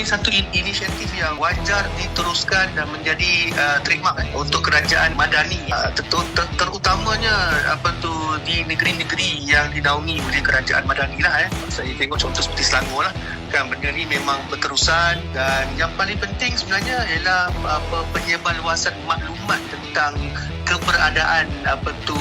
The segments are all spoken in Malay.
ini satu in- inisiatif yang wajar diteruskan dan menjadi uh, trademark eh, untuk kerajaan madani. Uh, ter- ter- terutamanya apa tu di negeri-negeri yang dinaungi oleh kerajaan madani lah eh. Saya tengok contoh seperti Selangor lah. Kan benda ni memang berterusan dan yang paling penting sebenarnya ialah apa penyebar luasan maklumat tentang keberadaan apa tu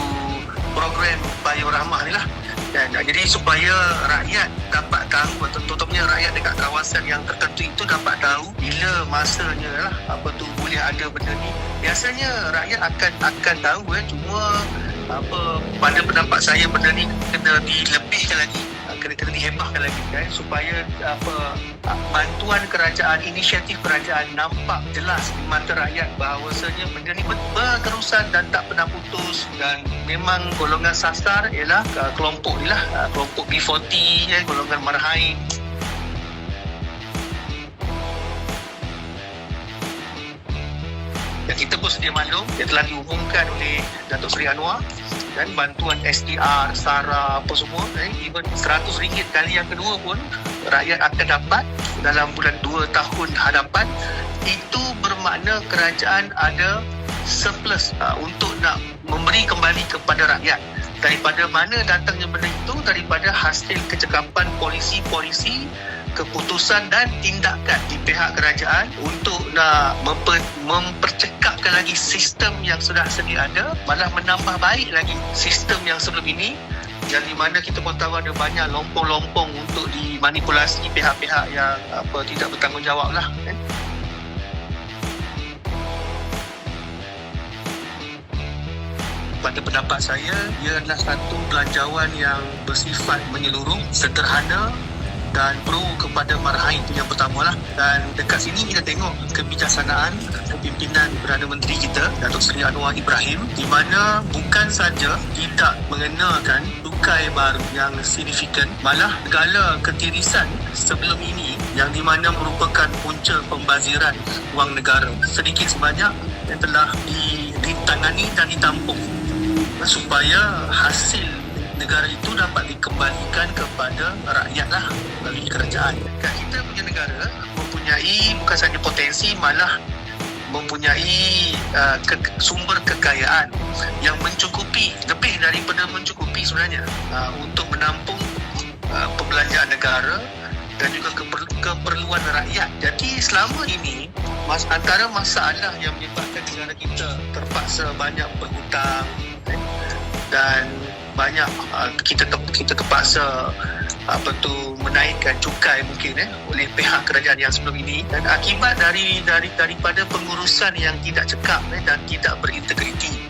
program Biorahmah ni lah. Dan jadi supaya rakyat dapat tahu terutama rakyat dekat kawasan yang tertentu itu dapat tahu bila masanya lah apa tu boleh ada benda ni. Biasanya rakyat akan akan tahu eh cuma apa pada pendapat saya benda ni kena dilebihkan lagi. Uh, kena kena dihebahkan lagi kan supaya apa uh, bantuan kerajaan inisiatif kerajaan nampak jelas di mata rakyat bahawasanya benda ni ber- berterusan dan tak pernah putus. Dan memang golongan sastar ialah uh, kelompok ni lah. Kelompok B40 ya, golongan marhain kita pun sedia maklum yang telah diumumkan oleh Datuk Seri Anwar dan bantuan SDR, SARA apa semua eh, even RM100 kali yang kedua pun rakyat akan dapat dalam bulan 2 tahun hadapan. Itu bermakna kerajaan ada surplus uh, untuk nak memberi kembali kepada rakyat. Daripada mana datangnya benda itu? Daripada hasil kecekapan polisi-polisi keputusan dan tindakan di pihak kerajaan untuk nak memper, mempercekapkan lagi sistem yang sudah sedia ada malah menambah baik lagi sistem yang sebelum ini yang di mana kita pun tahu ada banyak lompong-lompong untuk dimanipulasi pihak-pihak yang apa tidak bertanggungjawab lah kan? pada pendapat saya ia adalah satu belanjawan yang bersifat menyeluruh sederhana dan pro kepada marhain itu yang pertama lah. Dan dekat sini kita tengok kebijaksanaan kepimpinan Perdana Menteri kita Datuk Seri Anwar Ibrahim di mana bukan saja tidak mengenakan cukai baru yang signifikan malah segala ketirisan sebelum ini yang di mana merupakan punca pembaziran wang negara. Sedikit sebanyak yang telah ditangani dan ditampung supaya hasil negara itu dapat dikembalikan kepada rakyat lah melalui kerajaan. Kita punya negara mempunyai bukan sahaja potensi malah mempunyai uh, ke, sumber kekayaan yang mencukupi lebih daripada mencukupi sebenarnya uh, untuk menampung uh, pembelanjaan negara dan juga keper, keperluan rakyat. Jadi selama ini mas, antara masalah yang menyebabkan negara kita terpaksa banyak berhutang eh, dan banyak uh, kita kita terpaksa apa tu menaikkan cukai mungkin eh oleh pihak kerajaan yang sebelum ini. Dan akibat dari dari daripada pengurusan yang tidak cekap eh, dan tidak berintegriti